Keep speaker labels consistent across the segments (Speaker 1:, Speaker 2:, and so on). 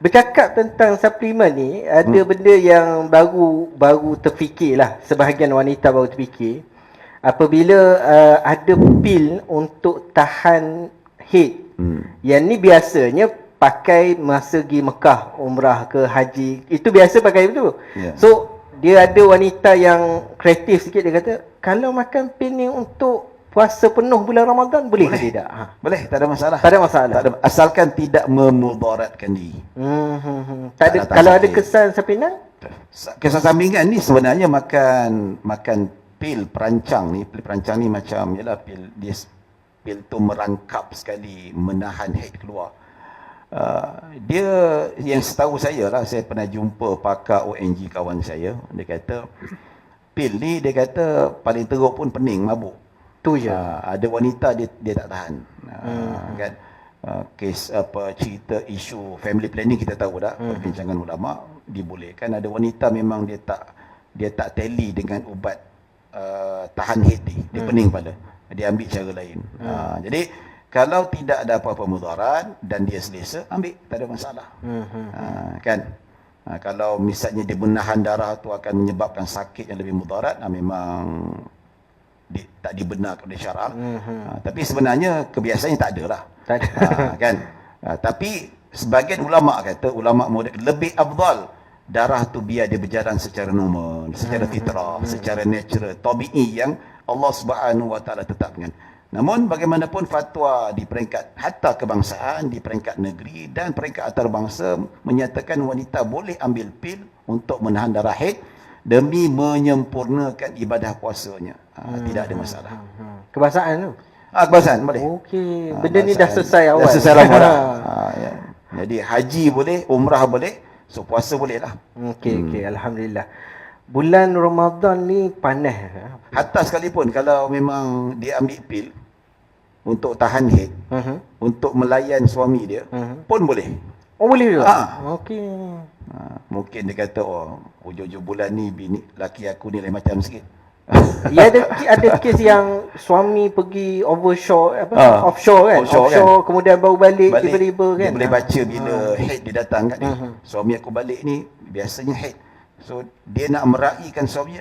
Speaker 1: Bercakap tentang suplemen ni, ada hmm. benda yang baru baru terfikir lah. Sebahagian wanita baru terfikir. Apabila uh, ada pil untuk tahan head. Hmm. Yang ni biasanya pakai masa pergi Mekah, umrah ke haji. Itu biasa pakai itu. Yeah. So, dia ada wanita yang kreatif sikit. Dia kata, kalau makan pil ni untuk puasa penuh bulan Ramadan boleh, boleh. ke tidak? Ha.
Speaker 2: Boleh, tak ada masalah.
Speaker 1: Tak ada masalah. Tak ada,
Speaker 2: asalkan tidak memudaratkan diri.
Speaker 1: Hmm, hmm, hmm. Tak ada, tak kalau ada kesan sampingan?
Speaker 2: Kesan sampingan ni sebenarnya makan makan pil perancang ni, pil perancang ni macam yalah pil dia pil tu merangkap sekali menahan head keluar. Uh, dia yang setahu saya lah saya pernah jumpa pakar ONG kawan saya dia kata pil ni dia kata paling teruk pun pening mabuk
Speaker 1: Tu je.
Speaker 2: Uh, ada wanita dia dia tak tahan. Uh, hmm. kan uh, kes apa cerita isu family planning kita tahu dah hmm. perbincangan ulama dibolehkan ada wanita memang dia tak dia tak teli dengan ubat uh, tahan ni dia hmm. pening pada dia ambil cara lain hmm. uh, jadi kalau tidak ada apa-apa mudarat dan dia selesa ambil tak ada masalah hmm. uh, kan uh, kalau misalnya dia menahan darah tu akan menyebabkan sakit yang lebih mudarat uh, memang di, tak dibenarkan oleh syarak. Mm-hmm. Ha, tapi sebenarnya kebiasaannya tak ada lah. Tak ada. Ha, kan? Ha, tapi sebagian ulama kata, ulama muda lebih afdal darah tu biar dia berjalan secara normal, secara mm-hmm. fitrah, mm-hmm. secara natural, tabi'i yang Allah Subhanahu wa taala tetapkan. Namun bagaimanapun fatwa di peringkat hatta kebangsaan, di peringkat negeri dan peringkat antarabangsa menyatakan wanita boleh ambil pil untuk menahan darah haid demi menyempurnakan ibadah puasanya. Ha, hmm. Tidak ada masalah. Hmm.
Speaker 1: hmm. Kebangsaan tu?
Speaker 2: Ah, kebangsaan boleh.
Speaker 1: Okey. Ha, Benda ni dah selesai awal.
Speaker 2: Dah selesai lama dah. Ha, ya. Jadi haji boleh, umrah boleh, so puasa boleh lah.
Speaker 1: Okey, hmm. okey. Alhamdulillah. Bulan Ramadan ni panas.
Speaker 2: Hatta sekalipun kalau memang dia ambil pil untuk tahan head, uh-huh. untuk melayan suami dia, uh-huh. pun boleh.
Speaker 1: Oh boleh juga? Ha. Okey.
Speaker 2: Ha, mungkin dia kata, oh hujung-hujung bulan ni bini, laki aku ni lain macam sikit.
Speaker 1: ya ada ada kes yang suami pergi overshore apa uh, offshore kan offshore, offshore kan? kemudian baru balik, balik tiba-tiba kan
Speaker 2: dia boleh baca bila uh. head dia datang kat dia uh-huh. suami aku balik ni biasanya head so dia nak meraihkan suami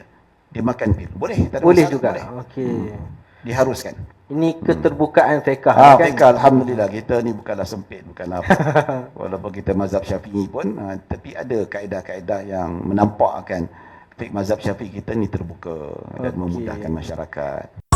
Speaker 2: dia makan pil boleh
Speaker 1: tak ada boleh masalah. juga okey
Speaker 2: hmm. Diharuskan
Speaker 1: ini keterbukaan fiqh
Speaker 2: ha, kan fiqh alhamdulillah kita ni bukanlah sempit bukan apa walaupun kita mazhab syafi'i pun uh, tapi ada kaedah-kaedah yang menampakkan fiqh mazhab syafi'i kita ni terbuka okay. dan memudahkan masyarakat.